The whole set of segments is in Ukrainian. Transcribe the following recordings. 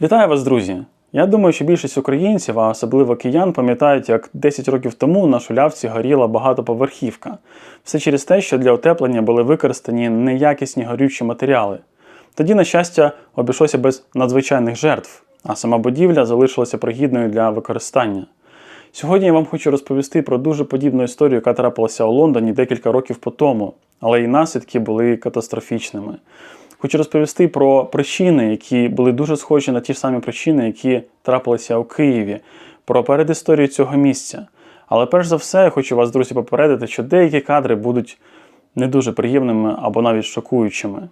Вітаю вас, друзі! Я думаю, що більшість українців, а особливо киян, пам'ятають, як 10 років тому на шулявці горіла багатоповерхівка. Все через те, що для утеплення були використані неякісні горючі матеріали. Тоді, на щастя, обійшлося без надзвичайних жертв, а сама будівля залишилася пригідною для використання. Сьогодні я вам хочу розповісти про дуже подібну історію, яка трапилася у Лондоні декілька років по тому, але і наслідки були катастрофічними. Хочу розповісти про причини, які були дуже схожі на ті ж самі причини, які трапилися у Києві, про передісторію цього місця. Але перш за все, я хочу вас, друзі, попередити, що деякі кадри будуть не дуже приємними або навіть шокуючими.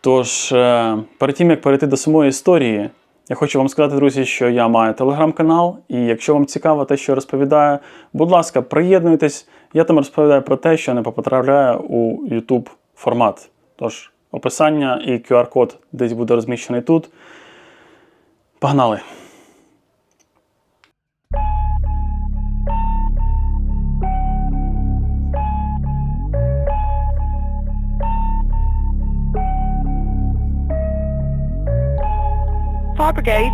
Тож, е, перед тим як перейти до самої історії, я хочу вам сказати, друзі, що я маю телеграм-канал, і якщо вам цікаво те, що я розповідаю, будь ласка, приєднуйтесь. Я там розповідаю про те, що не потрапляє у YouTube формат. Тож, описання і QR-код десь буде розміщений тут. Погнали! Fire brigade.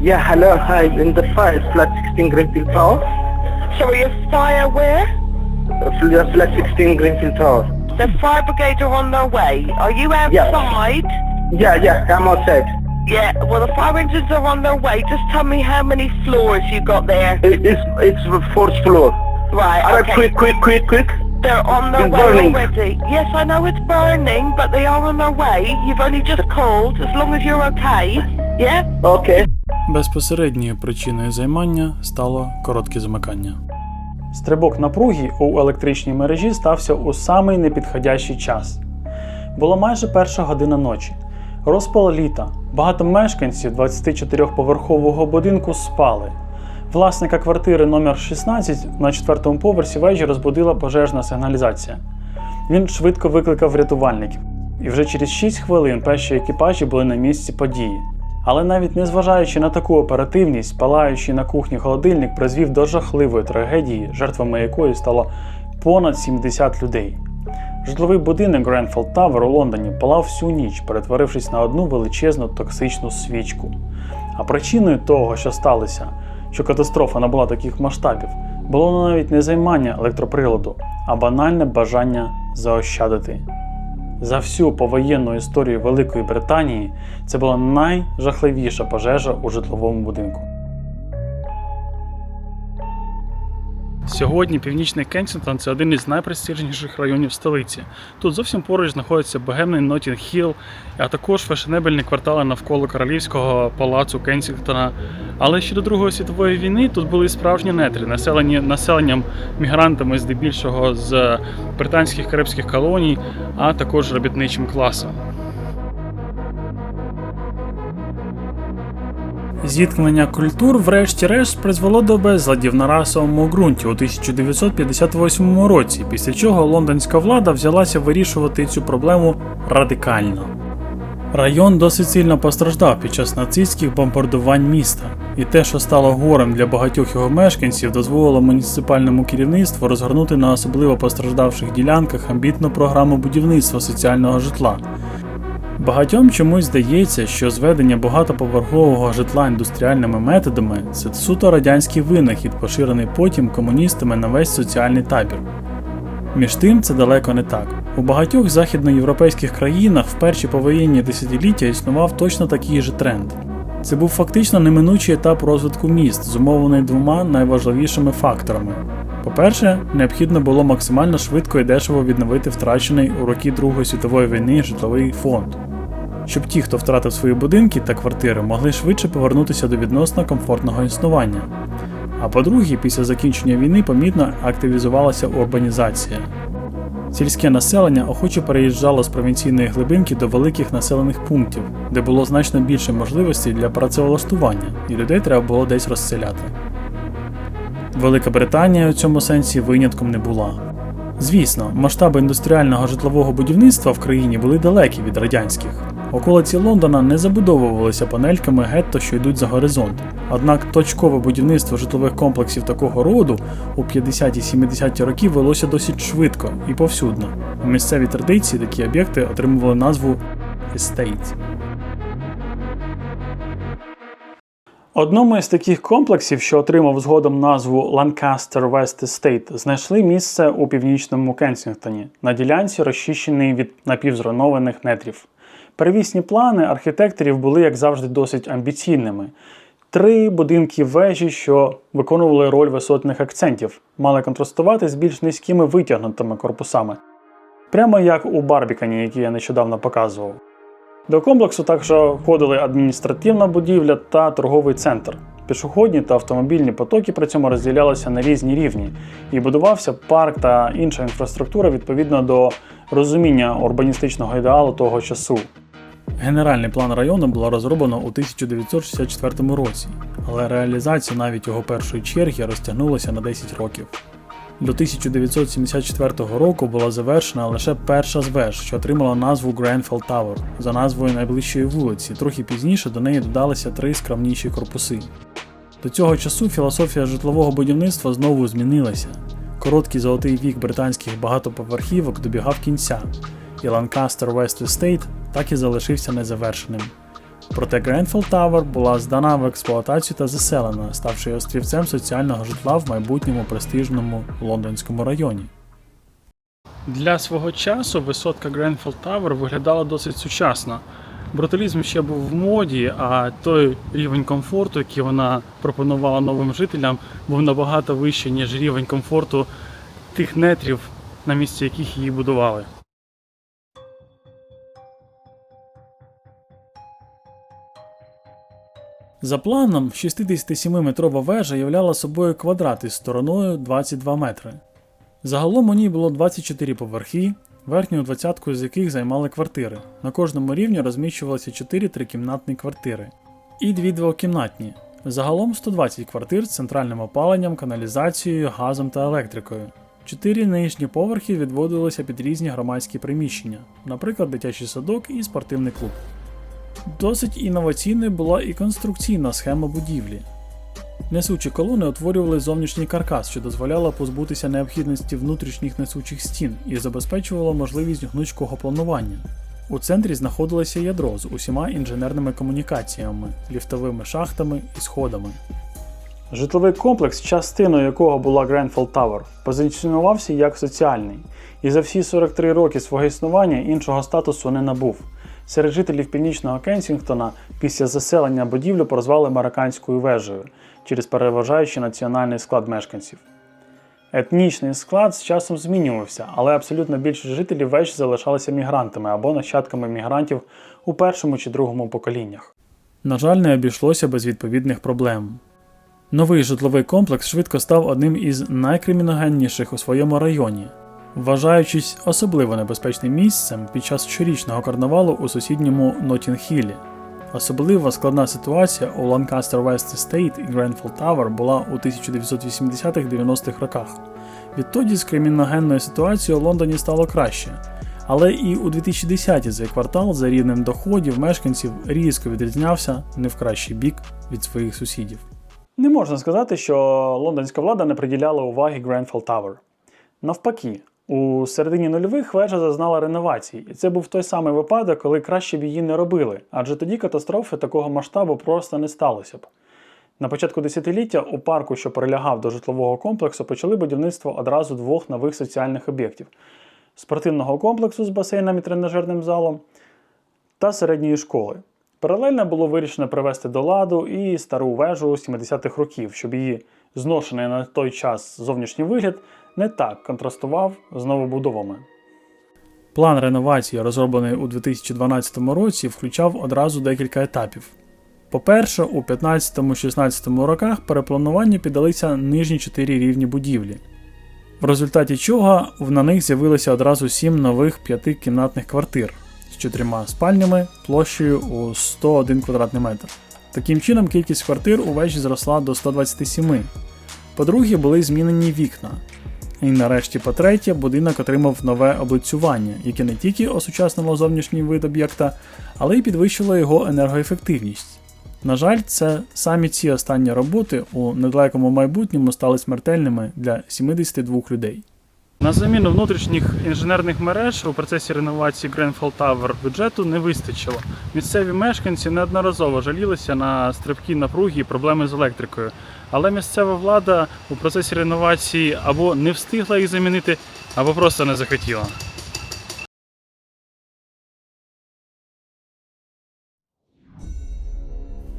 Yeah, hello, hi, in the fire, flat 16 Greenfield Tower. Sorry, a fire where? Uh, fl- flat 16 Greenfield Tower. The fire brigade are on their way. Are you outside? Yeah, yeah, I'm outside. Yeah, well the fire engines are on their way. Just tell me how many floors you got there. It, it's, it's the fourth floor. Right, Alright, okay. quick, quick, quick, quick. They're on their It's way burning. already. Yes, I know it's burning, but they are on their way. You've only just called, as long as you're okay. Yeah? Okay. Безпосередньою причиною займання стало коротке замикання. Стрибок напруги у електричній мережі стався у самий непідходящий час. Було майже перша година ночі. Розпал літа. Багато мешканців 24-поверхового будинку спали. Власника квартири номер 16 на четвертому поверсі вежі розбудила пожежна сигналізація. Він швидко викликав рятувальників, і вже через 6 хвилин перші екіпажі були на місці події. Але навіть незважаючи на таку оперативність, палаючий на кухні холодильник призвів до жахливої трагедії, жертвами якої стало понад 70 людей. Житловий будинок Гренфелд Тавер у Лондоні палав всю ніч, перетворившись на одну величезну токсичну свічку. А причиною того, що сталося, що катастрофа набула таких масштабів, було навіть не займання електроприладу, а банальне бажання заощадити. За всю повоєнну історію Великої Британії це була найжахливіша пожежа у житловому будинку. Сьогодні північний Кенсінгтон – це один із найпрестижніших районів столиці. Тут зовсім поруч знаходиться богемний Нотінг Хілл, а також фешенебельні квартали навколо королівського палацу Кенсінгтона. Але ще до Другої світової війни тут були справжні нетрі, населені населенням мігрантами здебільшого з британських карибських колоній, а також робітничим класом. Зіткнення культур, врешті-решт, призвело до безладів на расовому ґрунті у 1958 році, після чого лондонська влада взялася вирішувати цю проблему радикально. Район досить сильно постраждав під час нацистських бомбардувань міста, і те, що стало горем для багатьох його мешканців, дозволило муніципальному керівництву розгорнути на особливо постраждавших ділянках амбітну програму будівництва соціального житла. Багатьом чомусь здається, що зведення багатоповерхового житла індустріальними методами це суто радянський винахід, поширений потім комуністами на весь соціальний табір. Між тим це далеко не так. У багатьох західноєвропейських країнах в перші повоєнні десятиліття існував точно такий же тренд. Це був фактично неминучий етап розвитку міст, зумовлений двома найважливішими факторами. По-перше, необхідно було максимально швидко і дешево відновити втрачений у роки Другої світової війни житловий фонд, щоб ті, хто втратив свої будинки та квартири, могли швидше повернутися до відносно комфортного існування. А по-друге, після закінчення війни помітно активізувалася урбанізація. Сільське населення охоче переїжджало з провінційної глибинки до великих населених пунктів, де було значно більше можливостей для працевлаштування, і людей треба було десь розселяти. Велика Британія у цьому сенсі винятком не була. Звісно, масштаби індустріального житлового будівництва в країні були далекі від радянських. Околиці Лондона не забудовувалися панельками гетто, що йдуть за горизонт. Однак точкове будівництво житлових комплексів такого роду у 50-70-ті роки велося досить швидко і повсюдно. У місцевій традиції такі об'єкти отримували назву estates. Одному із таких комплексів, що отримав згодом назву Lancaster West Estate, знайшли місце у північному Кенсінгтоні на ділянці, розчищеній від напівзруйнованих нетрів. Первісні плани архітекторів були, як завжди, досить амбіційними. Три будинки вежі, що виконували роль висотних акцентів, мали контрастувати з більш низькими витягнутими корпусами, прямо як у Барбікані, який я нещодавно показував. До комплексу також входили адміністративна будівля та торговий центр. Пішохідні та автомобільні потоки при цьому розділялися на різні рівні, і будувався парк та інша інфраструктура відповідно до розуміння урбаністичного ідеалу того часу. Генеральний план району було розроблено у 1964 році, але реалізація навіть його першої черги розтягнулася на 10 років. До 1974 року була завершена лише перша з веж, що отримала назву Гренфелл Tower за назвою найближчої вулиці. Трохи пізніше до неї додалися три скромніші корпуси. До цього часу філософія житлового будівництва знову змінилася. Короткий золотий вік британських багатоповерхівок добігав кінця, і Lancaster West Estate так і залишився незавершеним. Проте Гренфелл Тавер була здана в експлуатацію та заселена, ставши острівцем соціального житла в майбутньому престижному лондонському районі. Для свого часу висотка Гренфелл Тавер виглядала досить сучасно. Бруталізм ще був в моді, а той рівень комфорту, який вона пропонувала новим жителям, був набагато вищий, ніж рівень комфорту тих нетрів, на місці яких її будували. За планом, 67-метрова вежа являла собою квадрат із стороною 22 метри. Загалом у ній було 24 поверхи, верхню двадцятку з яких займали квартири. На кожному рівні розміщувалися 4 трикімнатні квартири і 2 двокімнатні. Загалом 120 квартир з центральним опаленням, каналізацією, газом та електрикою. Чотири нижні поверхи відводилися під різні громадські приміщення, наприклад, дитячий садок і спортивний клуб. Досить інноваційною була і конструкційна схема будівлі. Несучі колони утворювали зовнішній каркас, що дозволяло позбутися необхідності внутрішніх несучих стін і забезпечувало можливість гнучкого планування. У центрі знаходилося ядро з усіма інженерними комунікаціями, ліфтовими шахтами і сходами. Житловий комплекс, частиною якого була Гренфелл Tower, позиціонувався як соціальний, і за всі 43 роки свого існування іншого статусу не набув. Серед жителів північного Кенсінгтона після заселення будівлю прозвали марокканською вежею через переважаючий національний склад мешканців. Етнічний склад з часом змінювався, але абсолютно більшість жителів веж залишалися мігрантами або нащадками мігрантів у першому чи другому поколіннях. На жаль, не обійшлося без відповідних проблем. Новий житловий комплекс швидко став одним із найкриміногенніших у своєму районі, вважаючись особливо небезпечним місцем під час щорічного карнавалу у сусідньому Нотінг-Хіллі. Особливо складна ситуація у Lancaster West Estate і Grenfell Tower була у 1980-90-х роках. Відтоді з криміногенною ситуацією у Лондоні стало краще. Але і у 2010-ті цей квартал за рівнем доходів мешканців різко відрізнявся не в кращий бік від своїх сусідів. Не можна сказати, що лондонська влада не приділяла уваги Grenfell Tower. Навпаки, у середині нульових вежа зазнала реновацій, і це був той самий випадок, коли краще б її не робили, адже тоді катастрофи такого масштабу просто не сталося б. На початку десятиліття у парку, що прилягав до житлового комплексу, почали будівництво одразу двох нових соціальних об'єктів: спортивного комплексу з басейном і тренажерним залом та середньої школи. Паралельно було вирішено привести до ладу і стару вежу 70-х років, щоб її зношений на той час зовнішній вигляд не так контрастував з новобудовами. План реновації, розроблений у 2012 році, включав одразу декілька етапів. По-перше, у 15-16 роках переплануванню піддалися нижні чотири рівні будівлі, в результаті чого на них з'явилося одразу сім нових п'ятикімнатних квартир з чотирма спальнями площею у 101 квадратний метр. Таким чином, кількість квартир у вежі зросла до 127. По-друге, були змінені вікна. І нарешті, по-третє, будинок отримав нове облицювання, яке не тільки осучаснило зовнішній вид об'єкта, але й підвищило його енергоефективність. На жаль, це самі ці останні роботи у недалекому майбутньому стали смертельними для 72 людей. На заміну внутрішніх інженерних мереж у процесі реновації Grenfell Tower бюджету не вистачило. Місцеві мешканці неодноразово жалілися на стрибки напруги і проблеми з електрикою. Але місцева влада у процесі реновації або не встигла їх замінити, або просто не захотіла.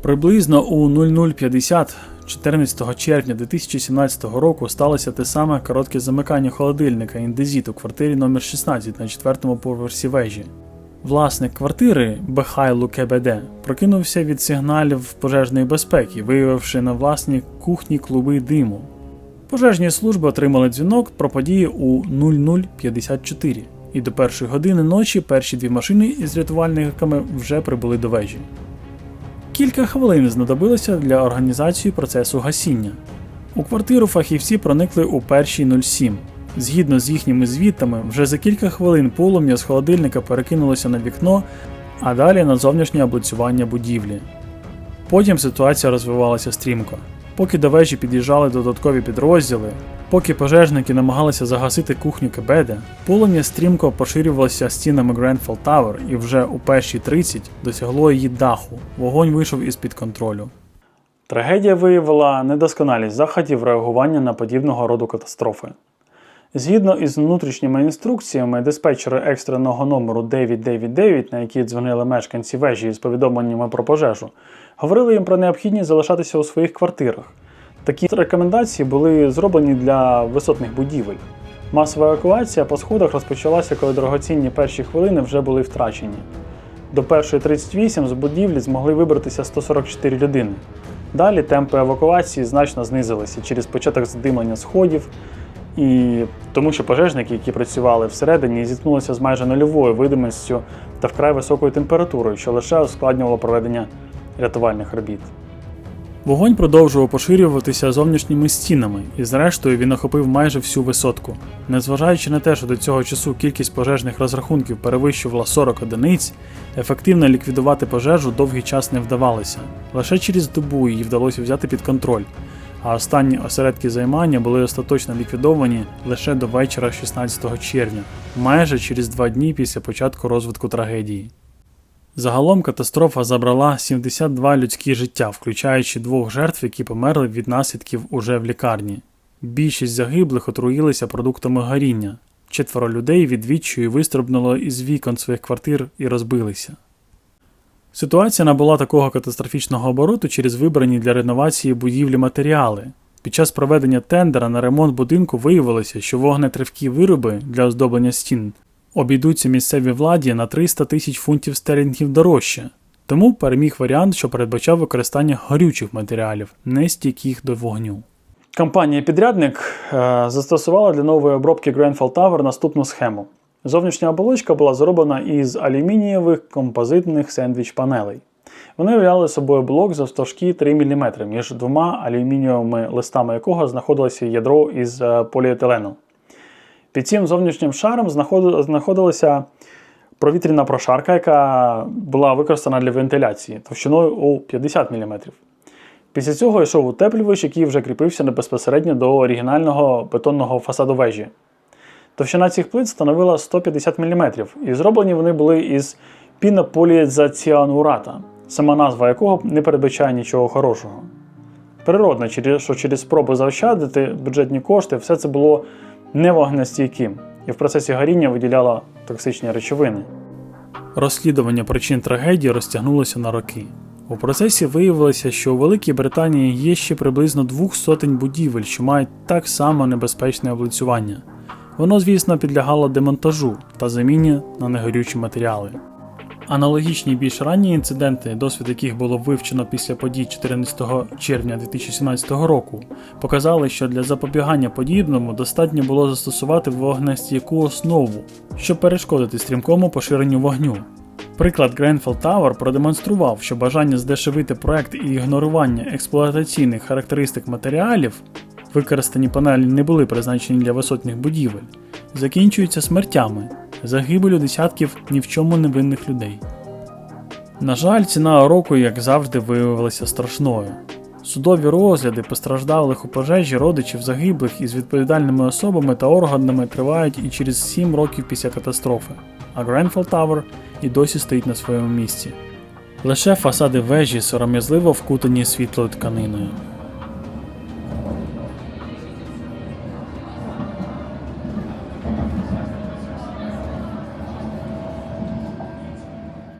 Приблизно у 0050 14 червня 2017 року сталося те саме коротке замикання холодильника індезіт у квартирі номер 16 на четвертому поверсі вежі. Власник квартири Бехайлу КБД прокинувся від сигналів пожежної безпеки, виявивши на власній кухні клуби диму. Пожежні служби отримали дзвінок про події у 0054, і до першої години ночі перші дві машини із рятувальниками вже прибули до вежі. Кілька хвилин знадобилося для організації процесу гасіння. У квартиру фахівці проникли у першій 07. Згідно з їхніми звітами, вже за кілька хвилин полум'я з холодильника перекинулося на вікно, а далі на зовнішнє облицювання будівлі. Потім ситуація розвивалася стрімко. Поки до вежі під'їжджали додаткові підрозділи, поки пожежники намагалися загасити кухню Кебеде, полум'я стрімко поширювалося стінами Grenfell Tower і вже у першій 30 досягло її даху. Вогонь вийшов із-під контролю. Трагедія виявила недосконалість заходів реагування на подібного роду катастрофи. Згідно із внутрішніми інструкціями, диспетчери екстреного номеру 999, на які дзвонили мешканці вежі з повідомленнями про пожежу, говорили їм про необхідність залишатися у своїх квартирах. Такі рекомендації були зроблені для висотних будівель. Масова евакуація по сходах розпочалася, коли дорогоцінні перші хвилини вже були втрачені. До першої 38 з будівлі змогли вибратися 144 людини. Далі темпи евакуації значно знизилися через початок здимлення сходів, і тому що пожежники, які працювали всередині, зіткнулися з майже нульовою видимістю та вкрай високою температурою, що лише ускладнювало проведення рятувальних робіт. Вогонь продовжував поширюватися зовнішніми стінами, і зрештою він охопив майже всю висотку. Незважаючи на те, що до цього часу кількість пожежних розрахунків перевищувала 40 одиниць, ефективно ліквідувати пожежу довгий час не вдавалося. Лише через добу її вдалося взяти під контроль, а останні осередки займання були остаточно ліквідовані лише до вечора 16 червня, майже через два дні після початку розвитку трагедії. Загалом катастрофа забрала 72 людські життя, включаючи двох жертв, які померли від наслідків уже в лікарні. Більшість загиблих отруїлися продуктами горіння. Четверо людей від відчаю вистрибнуло із вікон своїх квартир і розбилися. Ситуація набула такого катастрофічного обороту через вибрані для реновації будівлі матеріали. Під час проведення тендера на ремонт будинку виявилося, що вогнетривкі вироби для оздоблення стін обійдуться місцевій владі на 300 тисяч фунтів стерлінгів дорожче. Тому переміг варіант, що передбачав використання горючих матеріалів, не стійких до вогню. Компанія-підрядник е, застосувала для нової обробки Grenfell Tower наступну схему. Зовнішня оболочка була зроблена із алюмінієвих композитних сендвіч-панелей. Вони являли собою блок завстовжки 3 мм між двома алюмінієвими листами якого знаходилося ядро із е, поліетилену. Під цим зовнішнім шаром знаходилася провітряна прошарка, яка була використана для вентиляції товщиною у 50 мм. Після цього йшов утеплювач, який вже кріпився безпосередньо до оригінального бетонного фасаду вежі. Товщина цих плит становила 150 мм, і зроблені вони були із пінополієдзаціанурата, сама назва якого не передбачає нічого хорошого. Природно, що через спробу заощадити бюджетні кошти, все це було невогнестійким і в процесі горіння виділяла токсичні речовини. Розслідування причин трагедії розтягнулося на роки. У процесі виявилося, що у Великій Британії є ще приблизно двох сотень будівель, що мають так само небезпечне облицювання. Воно, звісно, підлягало демонтажу та заміні на негорючі матеріали. Аналогічні більш ранні інциденти, досвід яких було вивчено після подій 14 червня 2017 року, показали, що для запобігання подібному достатньо було застосувати вогнестійку основу, щоб перешкодити стрімкому поширенню вогню. Приклад Grenfell Tower продемонстрував, що бажання здешевити проект і ігнорування експлуатаційних характеристик матеріалів, використані панелі не були призначені для висотних будівель, закінчуються смертями, загибелю десятків ні в чому невинних людей. На жаль, ціна уроку, як завжди, виявилася страшною. Судові розгляди постраждалих у пожежі родичів загиблих із відповідальними особами та органами тривають і через 7 років після катастрофи, а Гренфелл Тавер і досі стоїть на своєму місці. Лише фасади вежі сором'язливо вкутані світлою тканиною.